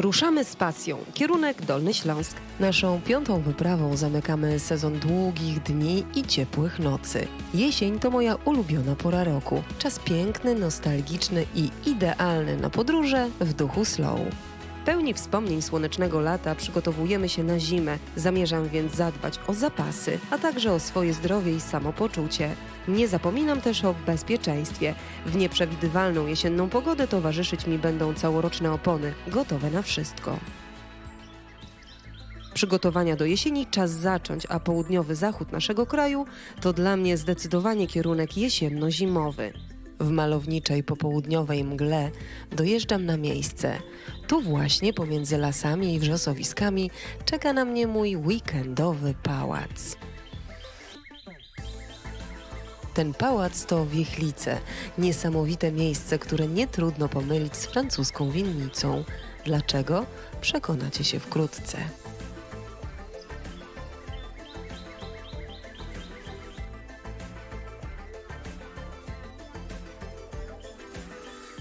Ruszamy z pasją. Kierunek Dolny Śląsk. Naszą piątą wyprawą zamykamy sezon długich dni i ciepłych nocy. Jesień to moja ulubiona pora roku. Czas piękny, nostalgiczny i idealny na podróże w duchu slow. Pełni wspomnień słonecznego lata przygotowujemy się na zimę. Zamierzam więc zadbać o zapasy, a także o swoje zdrowie i samopoczucie. Nie zapominam też o bezpieczeństwie. W nieprzewidywalną jesienną pogodę towarzyszyć mi będą całoroczne opony, gotowe na wszystko. Przygotowania do jesieni czas zacząć, a południowy zachód naszego kraju to dla mnie zdecydowanie kierunek jesienno-zimowy. W malowniczej popołudniowej mgle dojeżdżam na miejsce. Tu właśnie pomiędzy lasami i wrzosowiskami czeka na mnie mój weekendowy pałac. Ten pałac to Wiechlice, niesamowite miejsce, które nie trudno pomylić z francuską winnicą. Dlaczego? Przekonacie się wkrótce.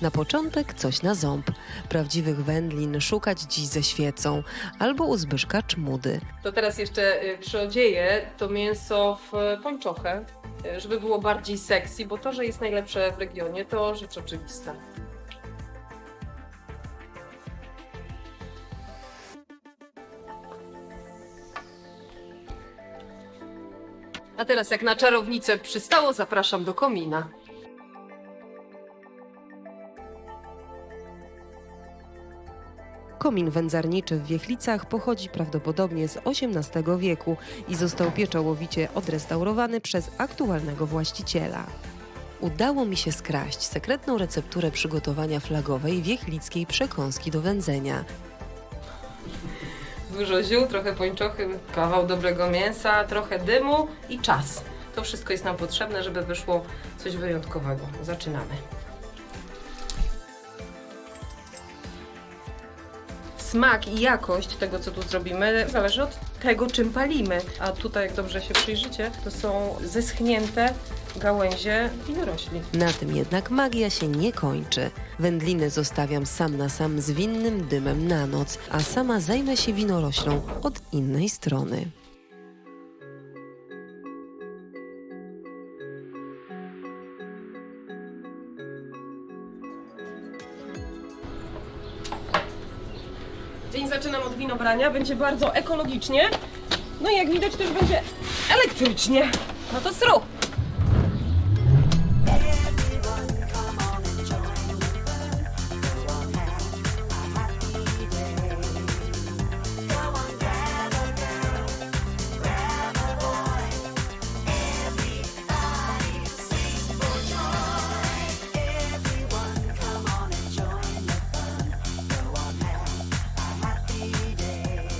Na początek coś na ząb. Prawdziwych wędlin szukać dziś ze świecą albo u Zbyszka czmudy. To teraz jeszcze y, przyodzieję to mięso w y, pończochę, y, żeby było bardziej sexy, bo to, że jest najlepsze w regionie, to rzecz oczywista. A teraz jak na czarownicę przystało, zapraszam do komina. Komin wędzarniczy w Wiechlicach pochodzi prawdopodobnie z XVIII wieku i został pieczołowicie odrestaurowany przez aktualnego właściciela. Udało mi się skraść sekretną recepturę przygotowania flagowej wiechlickiej przekąski do wędzenia. Dużo ziół, trochę pończochy, kawał dobrego mięsa, trochę dymu i czas. To wszystko jest nam potrzebne, żeby wyszło coś wyjątkowego. Zaczynamy. Smak i jakość tego, co tu zrobimy, zależy od tego, czym palimy. A tutaj, jak dobrze się przyjrzycie, to są zeschnięte gałęzie winorośli. Na tym jednak magia się nie kończy. Wędliny zostawiam sam na sam z winnym dymem na noc, a sama zajmę się winoroślą od innej strony. Winobrania, będzie bardzo ekologicznie. No i jak widać też będzie elektrycznie. No to sru!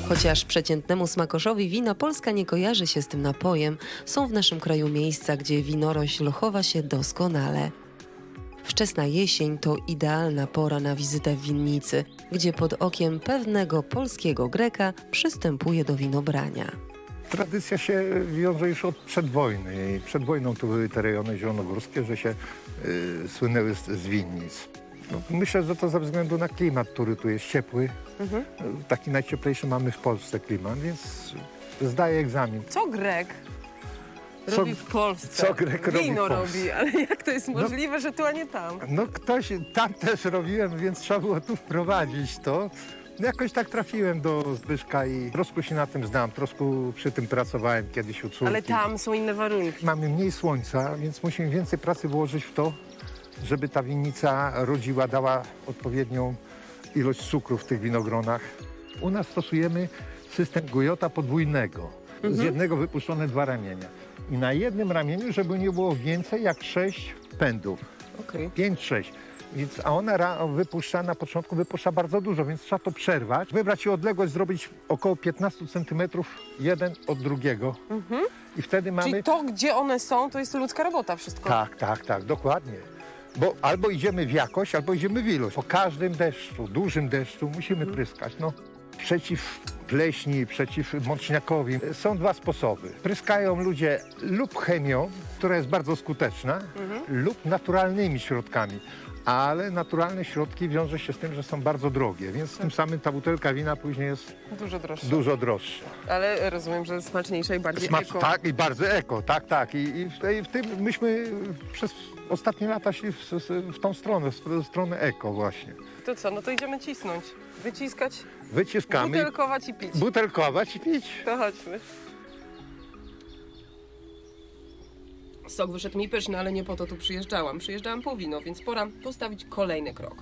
Chociaż przeciętnemu smakoszowi wina Polska nie kojarzy się z tym napojem, są w naszym kraju miejsca, gdzie winorośl chowa się doskonale. Wczesna jesień to idealna pora na wizytę w winnicy, gdzie pod okiem pewnego polskiego Greka przystępuje do winobrania. Tradycja się wiąże już od przedwojny. Przed wojną tu były te rejony zielonogórskie, że się y, słynęły z, z winnic. No, myślę, że to ze względu na klimat, który tu jest ciepły. Mhm. Taki najcieplejszy mamy w Polsce klimat, więc zdaję egzamin. Co Grek robi w Polsce? co Grek robi w Wino Polsce? robi, ale jak to jest możliwe, że tu, a nie tam? No ktoś tam też robiłem, więc trzeba było tu wprowadzić to. No, Jakoś tak trafiłem do Zbyszka i troszkę się na tym znam, troszkę przy tym pracowałem kiedyś u córki. Ale tam są inne warunki. Mamy mniej słońca, więc musimy więcej pracy włożyć w to, żeby ta winnica rodziła, dała odpowiednią ilość cukru w tych winogronach. U nas stosujemy system Gojota podwójnego. Z jednego wypuszczone dwa ramienia. I na jednym ramieniu, żeby nie było więcej jak sześć pędów. Okej. 5-6. Więc, a ona ra, wypuszcza na początku wypuszcza bardzo dużo, więc trzeba to przerwać. Wybrać się odległość, zrobić około 15 cm jeden od drugiego. I wtedy mamy. Czyli to, gdzie one są, to jest ludzka robota wszystko. Tak, tak, tak, dokładnie. Bo albo idziemy w jakość, albo idziemy w ilość. Po każdym deszczu, dużym deszczu musimy pryskać. No, przeciw pleśni, przeciw mączniakowi są dwa sposoby. Pryskają ludzie lub chemią, która jest bardzo skuteczna, lub naturalnymi środkami. ale naturalne środki wiąże się z tym, że są bardzo drogie, więc tym samym ta butelka wina później jest Dużo droższe. dużo droższa. Ale rozumiem, że smaczniejsza i bardziej Smacz, eko. tak, i bardzo eko, tak, tak. I, i, w, tej, w tym myśmy przez ostatnie lata szli w, w, tą stronę, w stronę eko właśnie. To co, no to idziemy cisnąć. Wyciskać, Wyciskamy, butelkować i pić. butelkować i pić. To chodźmy. Sok wyszedł mi pyszny, ale nie po to tu przyjeżdżałam. Przyjeżdżałam po wino, więc pora postawić kolejny krok.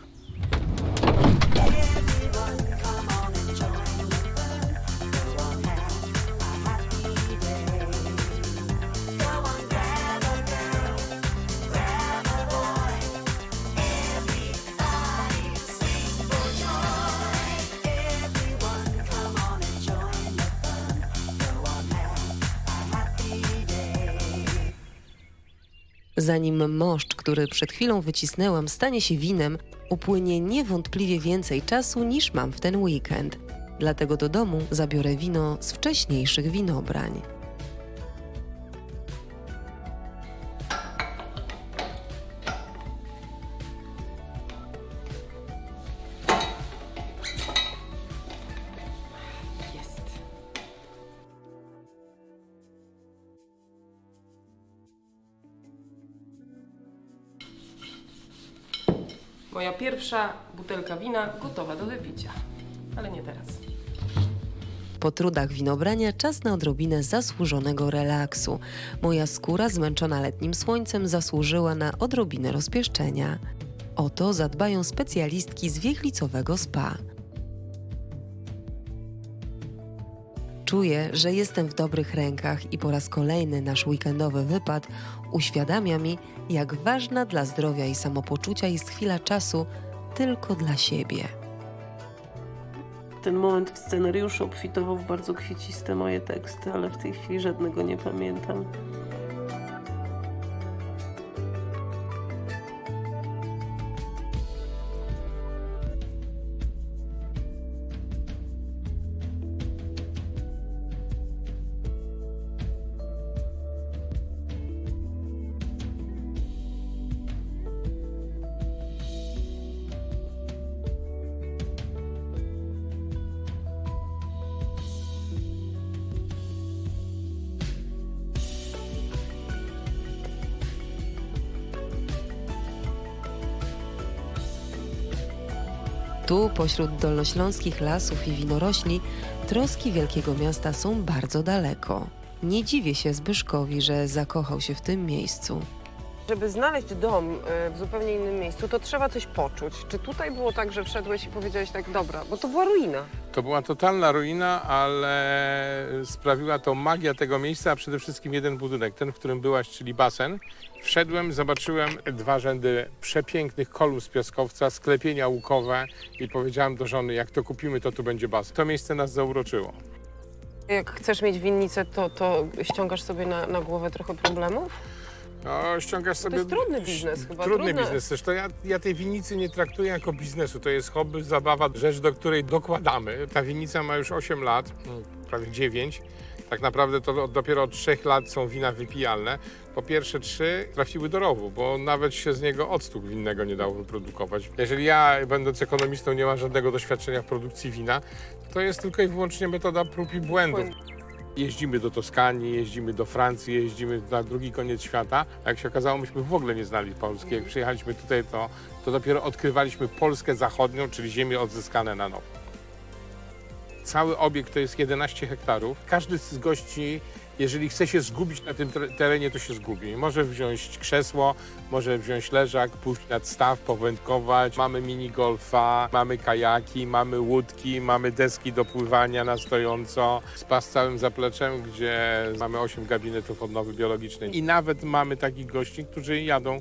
Zanim moszcz, który przed chwilą wycisnęłam, stanie się winem, upłynie niewątpliwie więcej czasu niż mam w ten weekend. Dlatego do domu zabiorę wino z wcześniejszych winobrań. Pierwsza butelka wina gotowa do wypicia. Ale nie teraz. Po trudach winobrania czas na odrobinę zasłużonego relaksu. Moja skóra zmęczona letnim słońcem zasłużyła na odrobinę rozpieszczenia. O to zadbają specjalistki z wiechlicowego spa. Czuję, że jestem w dobrych rękach i po raz kolejny nasz weekendowy wypad uświadamia mi, jak ważna dla zdrowia i samopoczucia jest chwila czasu tylko dla siebie. Ten moment w scenariuszu obfitował w bardzo kwieciste moje teksty, ale w tej chwili żadnego nie pamiętam. Tu, pośród dolnośląskich lasów i winorośli, troski wielkiego miasta są bardzo daleko. Nie dziwię się Zbyszkowi, że zakochał się w tym miejscu. Żeby znaleźć dom e, w zupełnie innym miejscu, to trzeba coś poczuć. Czy tutaj było tak, że wszedłeś i powiedziałeś tak, dobra, bo to była ruina. To była totalna ruina, ale sprawiła to magia tego miejsca, a przede wszystkim jeden budynek, ten, w którym byłaś, czyli basen. Wszedłem, zobaczyłem dwa rzędy przepięknych kolumn z piaskowca, sklepienia łukowe i powiedziałem do żony, jak to kupimy, to tu będzie basen. To miejsce nas zauroczyło. Jak chcesz mieć winnicę, to, to ściągasz sobie na, na głowę trochę problemów? No, ściągasz sobie... jest trudny biznes chyba, Trudny trudne- biznes. To ja, ja tej winnicy nie traktuję jako biznesu. To jest hobby, zabawa, rzecz, do której dokładamy. Ta winnica ma już 8 lat, mm, prawie 9. Tak naprawdę to dopiero od 3 lat są wina wypijalne. Po pierwsze trzy trafiły do rowu, bo nawet się z niego octu winnego nie dało wyprodukować. Jeżeli ja, będąc ekonomistą, nie mam żadnego doświadczenia w produkcji wina, to jest tylko i wyłącznie metoda prób i błędów. Jeździmy do Toskanii, jeździmy do Francji, jeździmy na drugi koniec świata. A jak się okazało, myśmy w ogóle nie znali Polski. Jak przyjechaliśmy tutaj, to, to dopiero odkrywaliśmy Polskę zachodnią, czyli ziemię odzyskane na nowo. Cały obiekt to jest 11 hektarów. Każdy z gości, jeżeli chce się zgubić na tym ter- terenie, to się zgubi. Może wziąć krzesło, może wziąć leżak, pójść nad staw, powędkować. Mamy mini golfa, mamy kajaki, mamy łódki, mamy deski do pływania na stojąco. Spa z całym zapleczem, gdzie mamy 8 gabinetów odnowy biologicznej. I nawet mamy takich gości, którzy jadą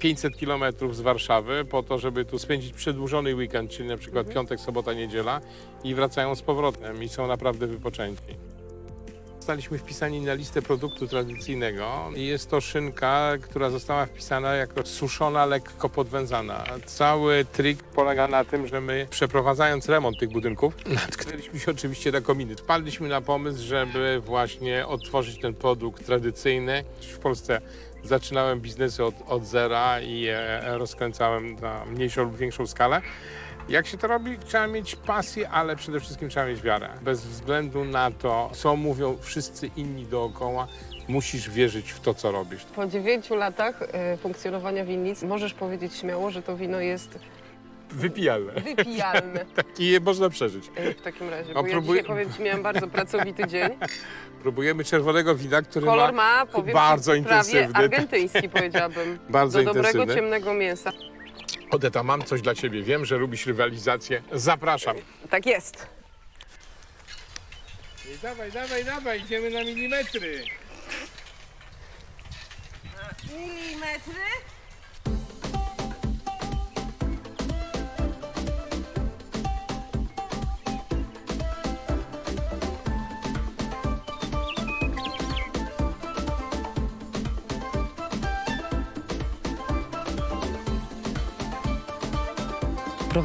500 kilometrów z Warszawy po to, żeby tu spędzić przedłużony weekend, czyli na przykład piątek, sobota, niedziela i wracają z powrotem i są naprawdę wypoczęci. Zostaliśmy wpisani na listę produktu tradycyjnego jest to szynka, która została wpisana jako suszona, lekko podwęzana. Cały trik polega na tym, że my przeprowadzając remont tych budynków, natknęliśmy się oczywiście na kominy. Wpadliśmy na pomysł, żeby właśnie odtworzyć ten produkt tradycyjny. W Polsce zaczynałem biznesy od, od zera i e, rozkręcałem na mniejszą lub większą skalę. Jak się to robi? Trzeba mieć pasję, ale przede wszystkim trzeba mieć wiarę. Bez względu na to, co mówią wszyscy inni dookoła, musisz wierzyć w to, co robisz. Po dziewięciu latach e, funkcjonowania winnic możesz powiedzieć śmiało, że to wino jest Wypijalne. wypijalne I je można przeżyć. e, w takim razie. Bo ja próbuj- dzisiaj powiem Ci, miałam bardzo pracowity dzień. Próbujemy czerwonego wina, który Kolor ma powiem bardzo ci, prawie intensywny. argentyński powiedziałabym. bardzo Do dobrego, intensywny. ciemnego mięsa. Odeta, mam coś dla ciebie. Wiem, że lubisz rywalizację. Zapraszam. Tak jest. I dawaj, dawaj, dawaj, idziemy na milimetry.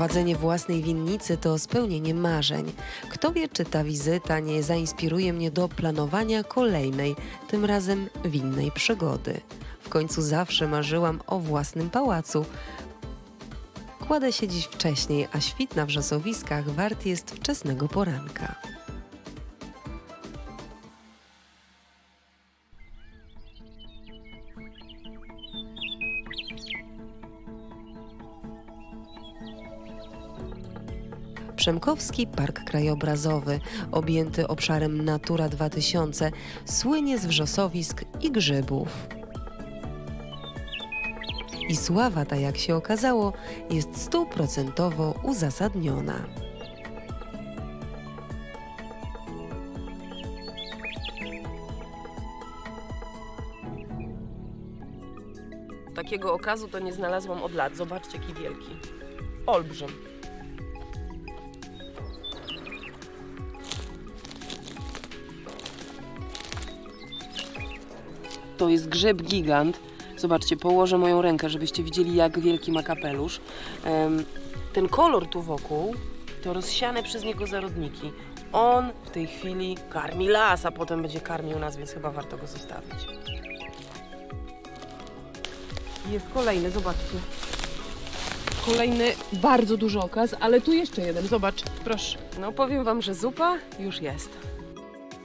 Prowadzenie własnej winnicy to spełnienie marzeń. Kto wie, czy ta wizyta nie zainspiruje mnie do planowania kolejnej, tym razem winnej przygody. W końcu zawsze marzyłam o własnym pałacu. Kładę się dziś wcześniej, a świt na wrzosowiskach wart jest wczesnego poranka. Przemkowski Park Krajobrazowy, objęty obszarem Natura 2000, słynie z wrzosowisk i grzybów. I sława ta, jak się okazało, jest stuprocentowo uzasadniona. Takiego okazu to nie znalazłam od lat. Zobaczcie, jaki wielki. Olbrzym. To jest grzyb gigant. Zobaczcie, położę moją rękę, żebyście widzieli, jak wielki ma kapelusz. Ten kolor tu wokół to rozsiane przez niego zarodniki. On w tej chwili karmi las, a potem będzie karmił nas, więc chyba warto go zostawić. Jest kolejny, zobaczcie. Kolejny bardzo duży okaz, ale tu jeszcze jeden, zobacz, proszę. No powiem wam, że zupa już jest.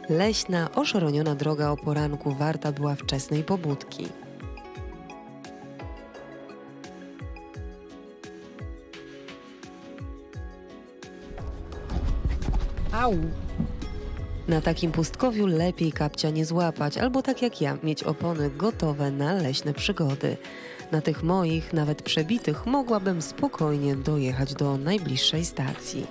Leśna, oszoroniona droga o poranku warta była wczesnej pobudki. Au! Na takim pustkowiu lepiej kapcia nie złapać, albo tak jak ja, mieć opony gotowe na leśne przygody. Na tych moich, nawet przebitych, mogłabym spokojnie dojechać do najbliższej stacji.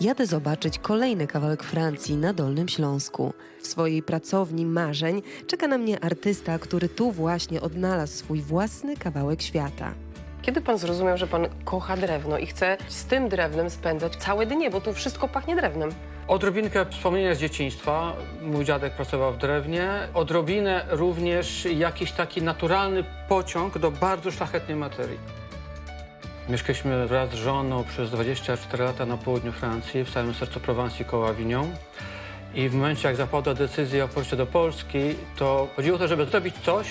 Jadę zobaczyć kolejny kawałek Francji na Dolnym Śląsku. W swojej pracowni marzeń czeka na mnie artysta, który tu właśnie odnalazł swój własny kawałek świata. Kiedy pan zrozumiał, że pan kocha drewno i chce z tym drewnem spędzać całe dnie, bo tu wszystko pachnie drewnem? Odrobinkę wspomnienia z dzieciństwa. Mój dziadek pracował w drewnie. Odrobinę również jakiś taki naturalny pociąg do bardzo szlachetnej materii. Mieszkaliśmy wraz z żoną przez 24 lata na południu Francji, w samym sercu Prowansji koło Avignon. I w momencie, jak zapadła decyzja o powrocie do Polski, to chodziło to, żeby zrobić coś,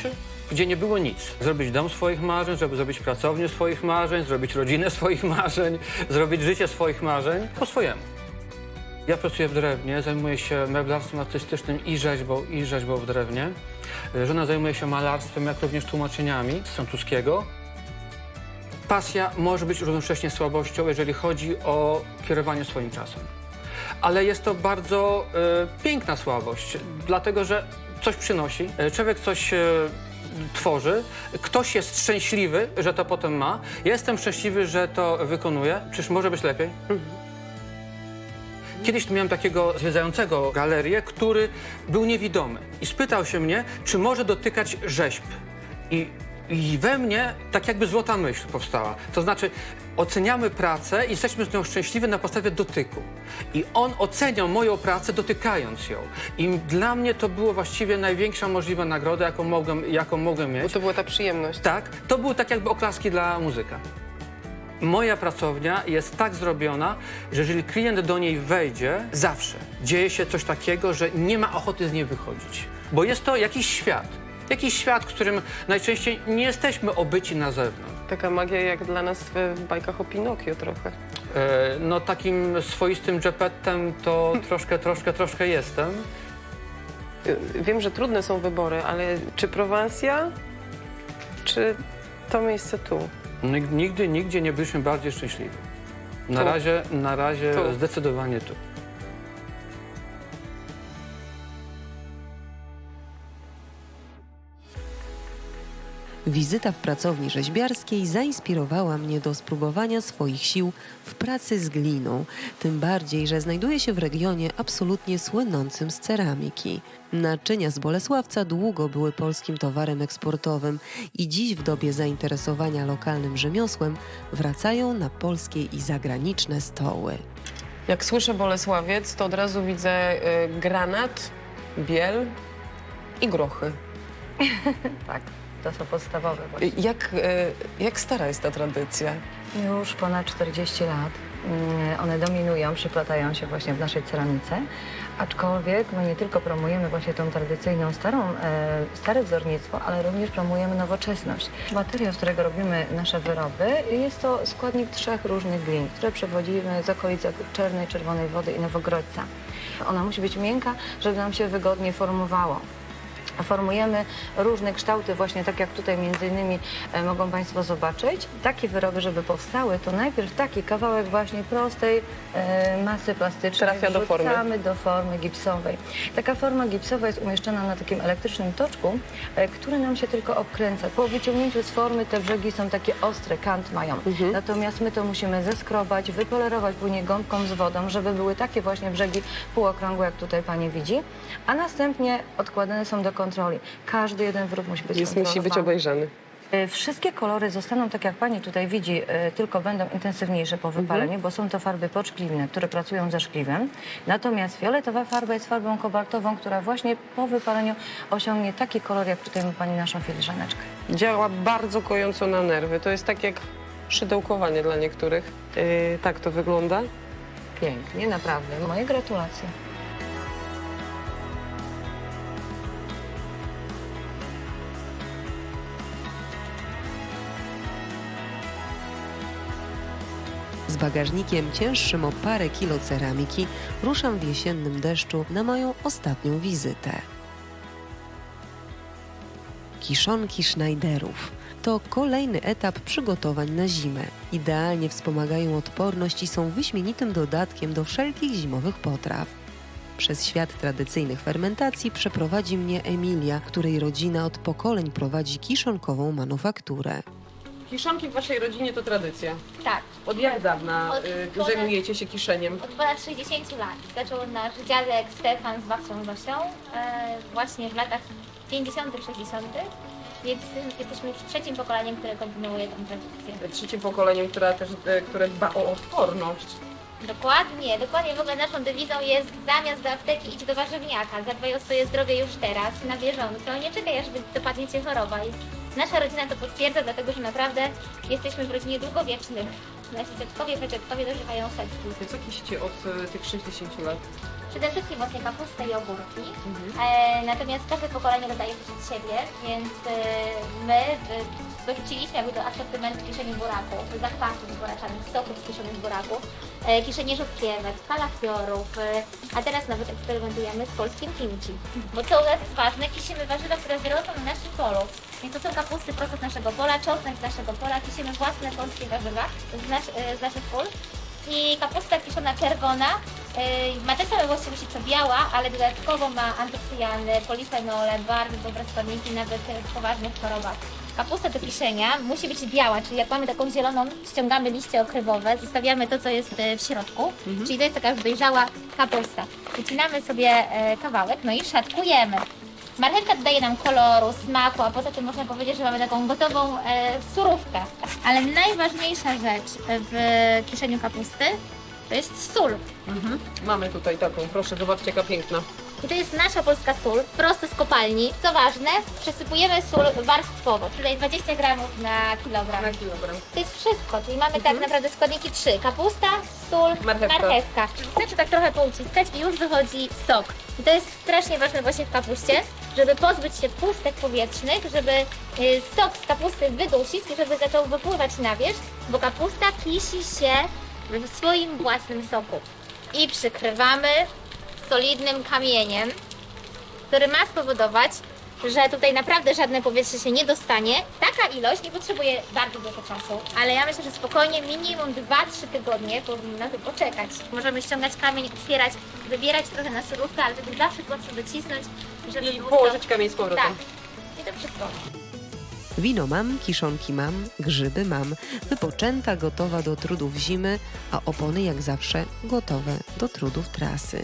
gdzie nie było nic. Zrobić dom swoich marzeń, żeby zrobić pracownię swoich marzeń, zrobić rodzinę swoich marzeń, zrobić życie swoich marzeń po swojemu. Ja pracuję w drewnie, zajmuję się meblarstwem artystycznym i rzeźbą, i rzeźbą w drewnie. Żona zajmuje się malarstwem, jak również tłumaczeniami z francuskiego. Pasja może być równocześnie słabością, jeżeli chodzi o kierowanie swoim czasem. Ale jest to bardzo e, piękna słabość, dlatego że coś przynosi, e, człowiek coś e, tworzy, ktoś jest szczęśliwy, że to potem ma. Ja jestem szczęśliwy, że to wykonuję. Czyż może być lepiej? Kiedyś miałem takiego zwiedzającego galerię, który był niewidomy i spytał się mnie, czy może dotykać rzeźb. I I we mnie tak jakby złota myśl powstała. To znaczy, oceniamy pracę i jesteśmy z nią szczęśliwi na podstawie dotyku. I on oceniał moją pracę dotykając ją. I dla mnie to było właściwie największa możliwa nagroda, jaką mogłem, jaką mogłem Bo mieć. to była ta przyjemność. Tak, to były tak jakby oklaski dla muzyka. Moja pracownia jest tak zrobiona, że jeżeli klient do niej wejdzie, zawsze dzieje się coś takiego, że nie ma ochoty z niej wychodzić. Bo jest to jakiś świat. Jakiś świat, w którym najczęściej nie jesteśmy obyci na zewnątrz. Taka magia jak dla nas w, w bajkach o Pinokio trochę. E, no takim swoistym Geppettem to troszkę, troszkę, troszkę jestem. Y, Wiem, że trudne są wybory, ale czy Prowansja, czy to miejsce tu? Nig- Nigdy, nigdzie nie byliśmy bardziej szczęśliwi. Na Tu. razie, na razie Tu. zdecydowanie tu. Wizyta w pracowni rzeźbiarskiej zainspirowała mnie do spróbowania swoich sił w pracy z gliną, tym bardziej, że znajduje się w regionie absolutnie słynącym z ceramiki. Naczynia z Bolesławca długo były polskim towarem eksportowym i dziś w dobie zainteresowania lokalnym rzemiosłem wracają na polskie i zagraniczne stoły. Jak słyszę Bolesławiec, to od razu widzę y, granat, biel i grochy. Tak, to są podstawowe właśnie. Jak, y, jak stara jest ta tradycja? Już ponad 40 lat. Mm, One dominują, przyplatają się właśnie w naszej ceramice, aczkolwiek my nie tylko promujemy właśnie tą tradycyjną starą, e, stare wzornictwo, ale również promujemy nowoczesność. Materiał, z którego robimy nasze wyroby, jest to składnik trzech różnych glin, które przewodzimy z okolic jak Czarnej, Czerwonej Wody i Nowogrodźca. Ona musi być miękka, żeby nam się wygodnie formowało. Formujemy różne kształty, właśnie tak jak tutaj między innymi e, mogą Państwo zobaczyć. Takie wyroby, żeby powstały, to najpierw taki kawałek właśnie prostej e, masy plastycznej Trafia do formy. do formy gipsowej. Taka forma gipsowa jest umieszczona na takim elektrycznym toczku, e, który nam się tylko obkręca. Po wyciągnięciu z formy te brzegi są takie ostre, kant mają. Natomiast my to musimy zeskrobać, wypolerować później gąbką z wodą, żeby były takie właśnie brzegi półokrągłe, jak tutaj Pani widzi. A następnie odkładane są do kontroli. Każdy jeden wyrób musi być Jest, musi być kontrolowany. obejrzany. E, Wszystkie kolory zostaną, tak jak Pani tutaj widzi, e, tylko będą intensywniejsze po wypaleniu, bo są to farby podszkliwne, które pracują ze szkliwem. Natomiast fioletowa farba jest farbą kobaltową, która właśnie po wypaleniu osiągnie taki kolor, jak tutaj ma Pani naszą filiżaneczkę. Działa bardzo kojąco na nerwy. To jest tak jak szydełkowanie dla niektórych. Y, tak to wygląda. Pięknie, naprawdę. Moje gratulacje. Bagażnikiem cięższym o parę kilo ceramiki ruszam w jesiennym deszczu na moją ostatnią wizytę. Kiszonki Schneiderów. To kolejny etap przygotowań na zimę. Idealnie wspomagają odporność i są wyśmienitym dodatkiem do wszelkich zimowych potraw. Przez świat tradycyjnych fermentacji przeprowadzi mnie Emilia, której rodzina od pokoleń prowadzi kiszonkową manufakturę. Kiszonki w waszej rodzinie to tradycja. Tak, Od jak dawna Od y, ponad- zajmujecie się kiszeniem? od ponad 60 lat. Zaczął nasz dziadek Stefan z babcią Zosią e, właśnie w latach 50., 60., więc jesteśmy już trzecim pokoleniem, które kontynuuje tę tradycję. Trzecim pokoleniem, która też, y, które dba o odporność. Dokładnie, dokładnie. W ogóle naszą dewizą jest zamiast do apteki idź do warzywniaka, zadbaj o swoje zdrowie już teraz, na bieżąco, nie czekaj aż dopadnie Cię choroba. I nasza rodzina to potwierdza, dlatego że naprawdę jesteśmy w rodzinie długowiecznych. Nasi dziadkowie, pradziadkowie dożywają setki. Co kisicie od y, tych 60 lat? Przede wszystkim właśnie kapustę i ogórki. E, natomiast każde pokolenie dodaje coś od siebie, więc e, my e, dorzuciliśmy jakby do asortymentu kieszeni buraków, zakwasów buraczanych, soków z kiszonych buraków, e, kieszenie rzodkiewek, kalafiorów, e, a teraz nawet eksperymentujemy z polskim kimchi. Bo co u nas jest ważne, kisimy warzywa, które wyrosną na naszym polu. Więc to są kapusty prosto z naszego pola, czosnek z naszego pola, kisimy własne polskie warzywa z, nasz, e, z naszych pól. I kapusta kiszona czerwona yy, ma te same właściwości co biała, ale dodatkowo ma antycyjany, polifenole, bardzo dobre składniki nawet w poważnych chorobach. Kapusta do kiszenia musi być biała, czyli jak mamy taką zieloną, ściągamy liście okrywowe, zostawiamy to, co jest e, w środku, czyli to jest taka już dojrzała kapusta. Wycinamy sobie e, kawałek, no i szatkujemy. Marchewka dodaje nam koloru, smaku, a poza tym można powiedzieć, że mamy taką gotową e, surówkę. Ale najważniejsza rzecz w kieszeniu kapusty to jest sól. Mhm. Mamy tutaj taką, proszę, zobaczcie jaka piękna. I to jest nasza polska sól, prosto z kopalni. Co ważne, przesypujemy sól warstwowo, czyli 20 gramów na kilogram. Na kilogram. To jest wszystko, czyli mamy tak naprawdę składniki trzy. Kapusta, sól, Marchewka. marchewka. Wystarczy tak trochę pouciskać i już wychodzi sok. I to jest strasznie ważne właśnie w kapuście, żeby pozbyć się pustek powietrznych, żeby y, sok z kapusty wydusić i żeby zaczął wypływać na wierzch, bo kapusta kisi się w swoim własnym soku. I przykrywamy solidnym kamieniem, który ma spowodować, że tutaj naprawdę żadne powietrze się nie dostanie. Taka ilość nie potrzebuje bardzo dużo czasu, ale ja myślę, że spokojnie minimum 2-3 tygodnie powinno to poczekać. Możemy ściągać kamień, otwierać, wybierać trochę na surówkę, ale żeby zawsze mocno docisnąć, żeby I położyć sok. kamień z powrotem. Tak. I to wszystko. Wino mam, kiszonki mam, grzyby mam, wypoczęta, gotowa do trudów zimy, a opony jak zawsze gotowe do trudów trasy.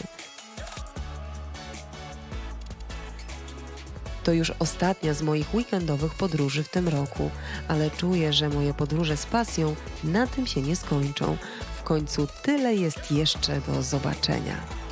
To już ostatnia z moich weekendowych podróży w tym roku, ale czuję, że moje podróże z pasją na tym się nie skończą. W końcu tyle jest jeszcze do zobaczenia.